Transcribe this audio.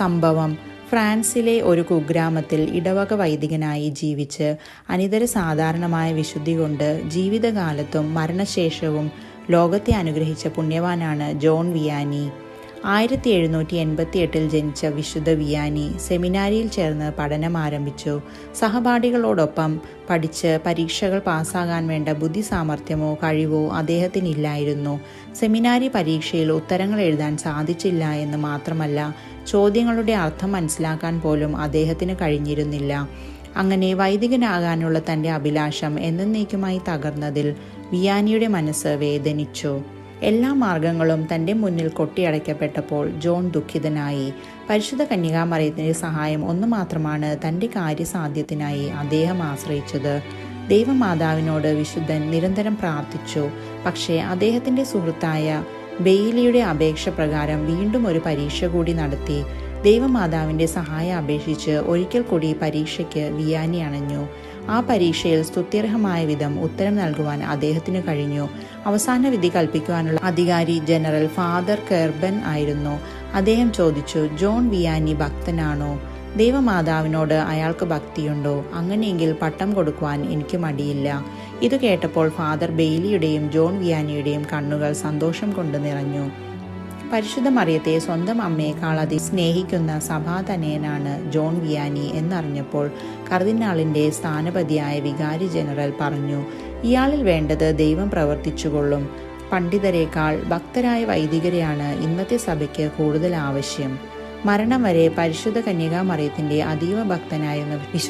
സംഭവം ഫ്രാൻസിലെ ഒരു കുഗ്രാമത്തിൽ ഇടവക വൈദികനായി ജീവിച്ച് അനിതര സാധാരണമായ വിശുദ്ധി കൊണ്ട് ജീവിതകാലത്തും മരണശേഷവും ലോകത്തെ അനുഗ്രഹിച്ച പുണ്യവാനാണ് ജോൺ വിയാനി. ആയിരത്തി എഴുന്നൂറ്റി എൺപത്തി എട്ടിൽ ജനിച്ച വിശുദ്ധ വിയാനി സെമിനാരിയിൽ ചേർന്ന് പഠനം ആരംഭിച്ചു. സഹപാഠികളോടൊപ്പം പഠിച്ച് പരീക്ഷകൾ പാസ്സാകാൻ വേണ്ട ബുദ്ധി സാമർഥ്യമോ കഴിവോ അദ്ദേഹത്തിനില്ലായിരുന്നു. സെമിനാരി പരീക്ഷയിൽ ഉത്തരങ്ങൾ എഴുതാൻ സാധിച്ചില്ല എന്ന് മാത്രമല്ല ചോദ്യങ്ങളുടെ അർത്ഥം മനസ്സിലാക്കാൻ പോലും അദ്ദേഹത്തിന് കഴിഞ്ഞിരുന്നില്ല. അങ്ങനെ വൈദികനാകാനുള്ള തന്റെ അഭിലാഷം എന്നേക്കുമായി തകർന്നതിൽ വിയാനിയുടെ മനസ്സ് വേദനിച്ചു. എല്ലാ മാർഗങ്ങളും തന്റെ മുന്നിൽ കൊട്ടിയടയ്ക്കപ്പെട്ടപ്പോൾ ജോൺ ദുഃഖിതനായി. പരിശുദ്ധ കന്യകാമറിയത്തിന്റെ സഹായം ഒന്നു മാത്രമാണ് തന്റെ കാര്യസാധ്യത്തിനായി അദ്ദേഹം ആശ്രയിച്ചത്. ദൈവമാതാവിനോട് വിശുദ്ധൻ നിരന്തരം പ്രാർത്ഥിച്ചു. പക്ഷേ അദ്ദേഹത്തിന്റെ സുഹൃത്തായ ബെയിലിയുടെ അപേക്ഷ പ്രകാരം വീണ്ടും ഒരു പരീക്ഷ കൂടി നടത്തി. ദൈവമാതാവിന്റെ സഹായം അപേക്ഷിച്ച് ഒരിക്കൽ കൂടി പരീക്ഷയ്ക്ക് വിയാനി അണഞ്ഞു. ആ പരീക്ഷയിൽ സ്തുത്യർഹമായ വിധം ഉത്തരം നൽകുവാൻ അദ്ദേഹത്തിന് കഴിഞ്ഞു. അവസാന വിധി കൽപ്പിക്കുവാനുള്ള അധികാരി ജനറൽ ഫാദർ കെർബൻ ആയിരുന്നു. അദ്ദേഹം ചോദിച്ചു ജോൺ വിയാനി ഭക്തനാണോ? ദൈവമാതാവിനോട് അയാൾക്ക് ഭക്തിയുണ്ടോ? അങ്ങനെയെങ്കിൽ പട്ടം കൊടുക്കുവാൻ എനിക്ക് മടിയില്ല. ഇത് കേട്ടപ്പോൾ ഫാദർ ബെയിലിയുടെയും ജോൺ വിയാനിയുടെയും കണ്ണുകൾ സന്തോഷം കൊണ്ട് നിറഞ്ഞു. പരിശുദ്ധ മറിയത്തെ സ്വന്തം അമ്മയെക്കാൾ അതി സ്നേഹിക്കുന്ന സഭാതനയനാണ് ജോൺ വിയാനി എന്നറിഞ്ഞപ്പോൾ കർദിനാളിന്റെ സ്ഥാനപതിയായ വികാരി ജനറൽ പറഞ്ഞു ഇയാളിൽ വേണ്ടത് ദൈവം പ്രവർത്തിച്ചുകൊള്ളും. പണ്ഡിതരെക്കാൾ ഭക്തരായ വൈദികരെയാണ് ഇന്നത്തെ സഭയ്ക്ക് കൂടുതൽ ആവശ്യം. മരണം വരെ പരിശുദ്ധ കന്യകാമറിയത്തിന്റെ അതീവ ഭക്തനായിരുന്ന വിശുദ്ധ